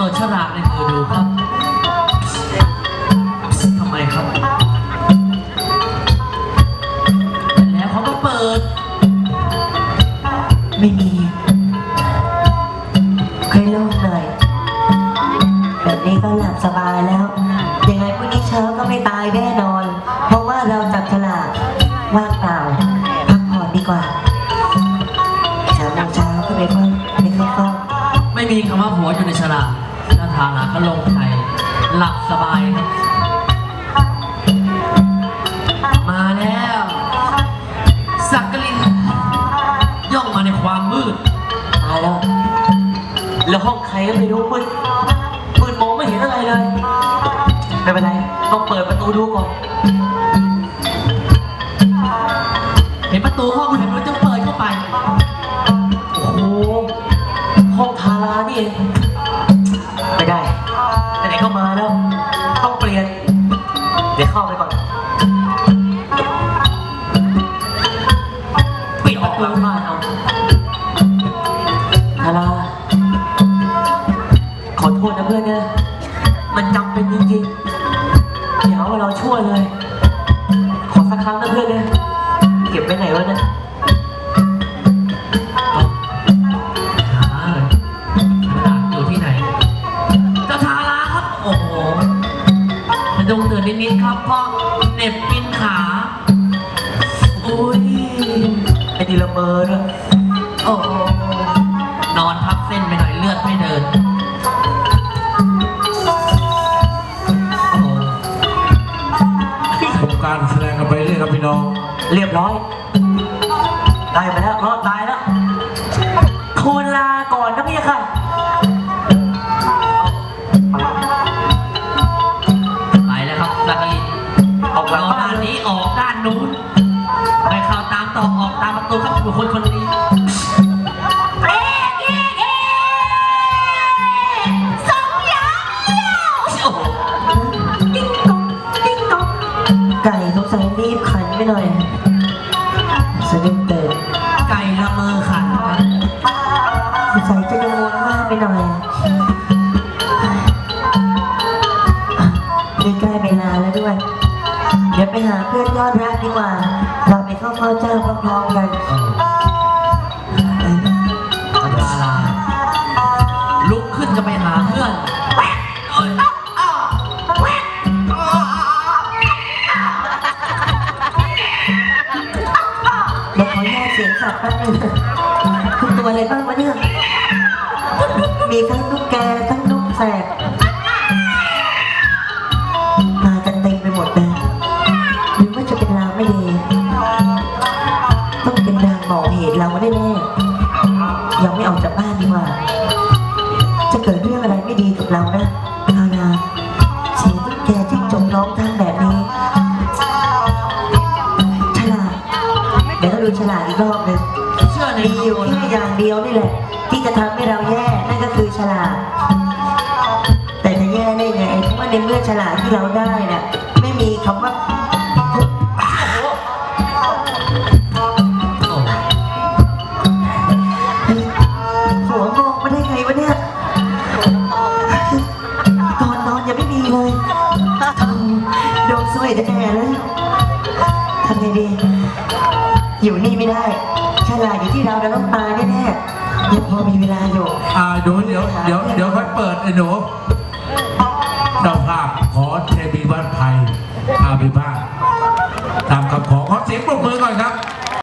เปิดฉลากในมือดูครับ ทำไมครับ แล้วเขาก็เปิด ไม่มี ให้โล่งหน่อย แบบนี้ก็หลับสบายแล้ว ยังไงพรุ่งนี้เช้าก็ไม่ตายแน่นอน เพราะว่าเราจับฉลากว่างเปล่า ถ้าทางหาก็ลงไทหลับสบายครับ มาแล้ว สักกลิน ย่องมาในความมืดตายแล้ว แล้วห้องใครก็ไม่รู้มืดมืดมองไม่เห็นอะไรเลย ไม่เป็นไร ต้องเปิดประตูดูก่อน เห็นประตูห้องเห็นมันจะเปิดเข้าไป โอ้โหห้องทารานี่เอง ไหนๆก็มาแล้วต้องเปลี่ยน เดี๋ยวเข้าไปก่อนปิดออกหลังบ้านเอาทาราขอโทษนะเพื่อนนะ มันจำเป็นจริงๆอย่าหาว่าเราช่วยเลย ขอสักครั้งนะเพื่อนนะ เก็บไว้ไหนวะเนะ พาะเหน็บปินขาอุ้ยไอ้ดีละเมอด้วยโอ้นอนทับเส้นไปหน่อยเลือดไม่เดินโอ้โหการแสดงกันไปเรื่อยครับพี่น้อง เรียบร้อย ได้มาแล้วรอด ตามประตูครับบุคคลคนนี้โอ้โหติ๊งต๊อกติ๊งต๊อกไก่สงสัยรีบขันไปหน่อยสะดุ้งตื่นไก่ละเมอขันครับสงสัยจะกังวลมากไปหน่อยนี่ใกล้เวลาแล้วด้วย เดี๋ยวไปหาเพื่อนยอดรักดีกว่า เราไปเข้าเฝ้าเจ้าพร้อมๆกันเออดาราลุกขึ้นจะไปหาเพื่อนแว๊กเอ้ยอ้าวแว๊กอ้าวเดี๋ยวขอแยกเสียงสัตว์แป๊บนึงคือตัวอะไรบ้างวะเนี่ย มีทั้งตุ๊กแกทั้งนกแสก ไม่ออกจากบ้านดีกว่า จะเกิดเรื่องอะไรไม่ดีกับเรานะทานาเสียงตุ๊กแกจิ้งจกร้องทั้งแบบนี้ ฉลาดเดี๋ยวเราดูฉลาดอีกรอบหนึงเชื่อในมีอยู่แค่อย่างเดียวนี่แหละ ที่จะทำให้เราแย่นั่นก็คือฉลาด แต่จะแย่ได้ไงเพราะว่าในเมื่อฉลาดที่เราได้น่ะ สวยจะแย่เลยทำไงดี อยู่นี่ไม่ได้ฉลาดอยู่ที่เราเราต้องตายแน่ๆยังพอมีเวลาอยู่ อ่าเดี๋ยวเดี๋ยวเดี๋ยวเดี๋ยวค่อยเปิดไอ้หนูเจ้าภาพขอเทบีบ้านไทยพาไปบ้านตามคำขอขอเสียงปรบมือก่อนครับ